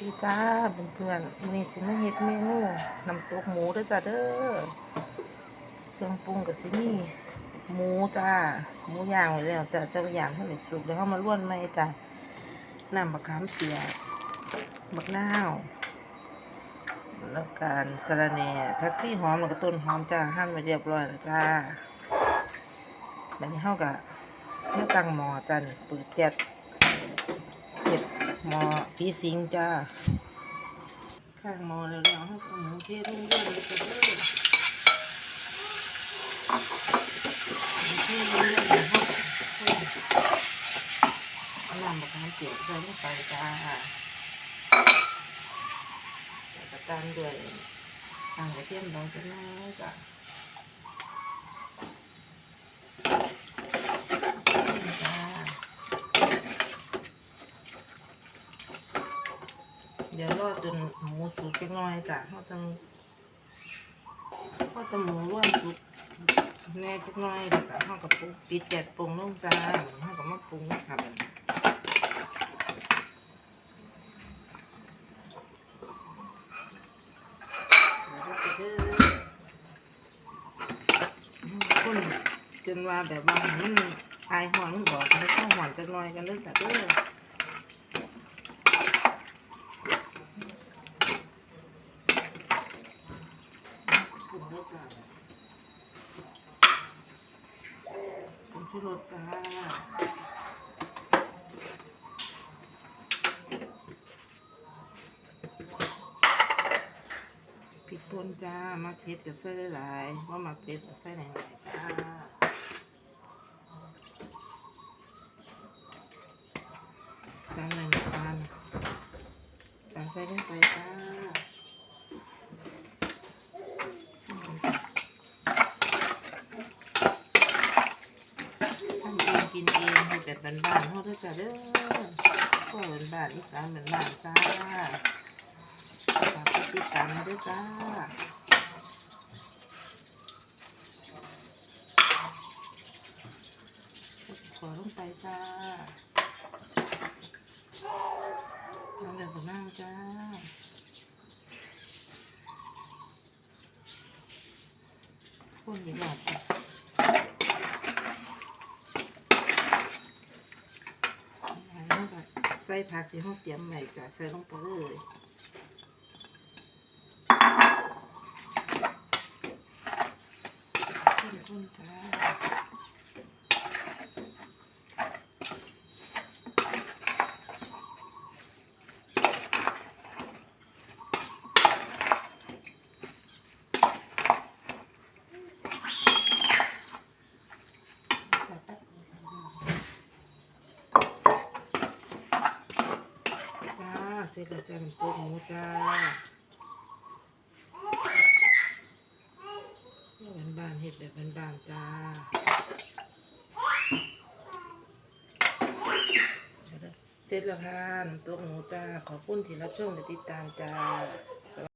ดีจ้าเพื่อนๆวันนี้สิมาเฮ็ดเมนูน้ำตกหมูด้อจ้าเด้อเครื่องปรุงกับสิมีหมูจ้าหมูย่างไว้แล้วจ้าจะย่างให้มันสุกแล้วเฮามาล้วนไหมจ้าน้ำมะขามเปียกบักนาวแล้วการสะระแหน่ผักชีหอมแล้วก็ต้นหอมจ้าหั่นไว้เรียบร้อยแล้วจ้าบัดนี้เฮาก็มาตั้งหมอจ้านี่เปิดแก๊สเห็ด หมอผีสิงจ้า ข้างหมอแล้วแล้วให้หมูเทรุ่งเรื่องไปเลยเทรุ่งเรื่องเลยครับน้ำบักน้ำเปียกใส่ลงไปจ้าแล้วก็ตามด้วยทางกระเทียมดองจะน้อยจ้ะจ้า เดี๋ยวรอจนหมูสุกจักหน่อยจ้ะเขาจังเขาจะหมูร่วนสุกแน่จักหน่อยแล้วก็เขากับปรุงปิดแกดปรุงลงจ้าเขากับมาปรุงนะครับคนจนว่าแบบว่ามันอายหอนมันบอกให้เข้าหอนจักหน่อยกันเด้อจ้ะเด้อ ผม รสจ้าผมชูรสจ้าพริกป่นจ้ามาเผ็ดจะใส่หลายว่ามาเผ็ดจะใส่หลายจ้าตามเลยตามตามใส่ลงไปจ้า ทำเองกินเองให้ แบบบ้านๆเขาด้วยจ้ะเด้อก็บ้านๆอีสานเหมือนบ้านจ้าฝากกดติดตามมาด้วยจ้าขอลงไปจ้าน้ำเดือดนั่งจ้าคนหยาบจ้ะ แล้วก็ ใส่ผักที่ห้องเตรียมใหม่จ้ะใส่ลงไปเลยข้นจ้าจ้ะแป๊บนึงจ้าเสร็จแล้วจ้าน้ำตกหมูจ้าบ้านบ้านเห็ดแบบบ้านๆจ้าเสร็จแล้วค่ะน้ำตกหมูจ้า ขอบคุณที่รับชมและติดตามจ้า